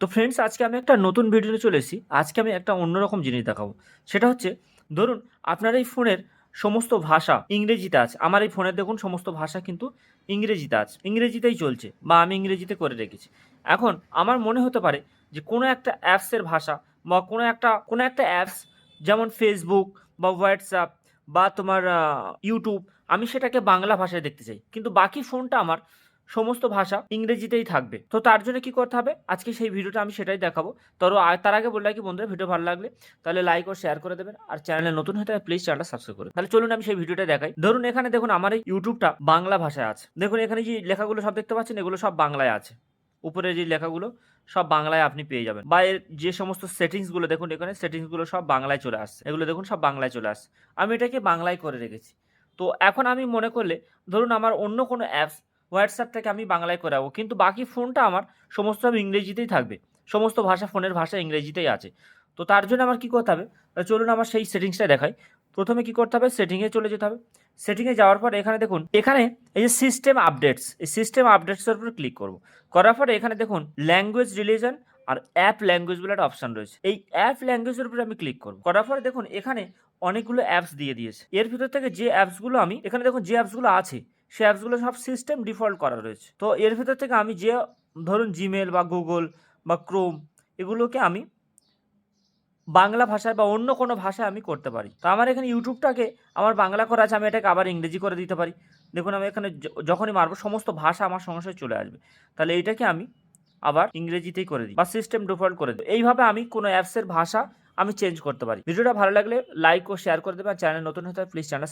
তো ফ্রেন্ডস আজকে আমি একটা নতুন ভিডিওতে চলে এসেছি। আজকে আমি একটা অন্যরকম জিনিস দেখাবো। সেটা হচ্ছে, ধরুন, আপনার এই ফোনের সমস্ত ভাষা ইংরেজিতে আছে। আমার এই ফোনের দেখুন, সমস্ত ভাষা কিন্তু ইংরেজিতে আছে। ইংরেজিতেই চলছে বা আমি ইংরেজিতে করে রেখেছি। এখন আমার মনে হতে পারে যে, কোনো একটা অ্যাপসের ভাষা বা কোনো একটা কোনো একটা অ্যাপস যেমন ফেসবুক বা হোয়াটসঅ্যাপ বা তোমার ইউটিউব আমি সেটাকে বাংলা ভাষায় দেখতে চাই। কিন্তু বাকি ফোনটা আমার সমস্ত ভাষা ইংরেজিতেই থাকবে। তো তার জন্য কি করতে হবে? আজকে সেই ভিডিওটা আমি সেটাই দেখাবো। তো তার আগে বললাম কি বন্ধুরা, ভিডিও ভালো লাগলে তাহলে লাইক ও শেয়ার করে দেবেন। আর চ্যানেলে নতুন হয়ে থাকে প্লিজ চ্যানেলটা সাবস্ক্রাইব করে তাহলে চলুন আমি সেই ভিডিওটা দেখাই। ধরুন এখানে দেখুন আমার এই ইউটিউবটা বাংলা ভাষায় আছে। দেখুন এখানে যে লেখাগুলো সব দেখতে পাচ্ছেন, এগুলো সব বাংলায় আছে। উপরে যে লেখাগুলো সব বাংলায় আপনি পেয়ে যাবেন। বা এর যে সমস্ত সেটিংসগুলো দেখুন এখানে সেটিংসগুলো সব বাংলায় চলে আসছে। এগুলো দেখুন সব বাংলায় চলে আসছে। আমি এটাকে বাংলায় করে রেখেছি। তো এখন আমি মনে করলে ধরুন আমার অন্য কোনো অ্যাপস হোয়াটসঅ্যাপটাকে আমি বাংলায় করাবো। কিন্তু বাকি ফোনটা আমার সমস্ত ইংরেজিতেই থাকবে। সমস্ত ভাষা ফোনের ভাষা ইংরেজিতেই আছে। তো তার জন্য আমার কী করতে হবে? চলুন আমার সেই সেটিংসটা দেখাই। প্রথমে কী করতে হবে? সেটিংয়ে চলে যেতে হবে। সেটিংয়ে যাওয়ার পর এখানে দেখুন, এখানে এই যে সিস্টেম আপডেটস এই সিস্টেম আপডেটসের উপর ক্লিক করব। করার পরে এখানে দেখুন ল্যাঙ্গুয়েজ রিলিজন আর অ্যাপ ল্যাঙ্গুয়েজ বলে একটা অপশান রয়েছে। এই অ্যাপ ল্যাঙ্গুয়েজের উপরে আমি ক্লিক করব। করার পরে দেখুন, এখানে অনেকগুলো অ্যাপস দিয়ে দিয়েছে। এর ভিতর থেকে যে অ্যাপসগুলো আমি, এখানে দেখুন যে অ্যাপসগুলো আছে সেই অ্যাপসগুলো সব সিস্টেম ডিফল্ট করা রয়েছে। তো এর ভিতর থেকে আমি যে, ধরুন জিমেল বা গুগল বা ক্রোম এগুলোকে আমি বাংলা ভাষায় বা অন্য কোনো ভাষায় আমি করতে পারি। তো আমার এখানে ইউটিউবটাকে আমার বাংলা করা আছে, আমি এটাকে আবার ইংরেজি করে দিতে পারি। দেখুন, আমি এখানে যখনই মারবো, সমস্ত ভাষা আমার সঙ্গে চলে আসবে। তাহলে এইটাকে আমি আবার ইংরেজিতেই করে দিই বা সিস্টেম ডিফল্ট করে দিই। এইভাবে আমি কোনো অ্যাপসের ভাষা আমি চেঞ্জ করতে পারি। ভিডিওটা ভালো লাগলে লাইক ও শেয়ার করে দেবেন। চ্যানেল নতুন হতে প্লিজ চ্যানেল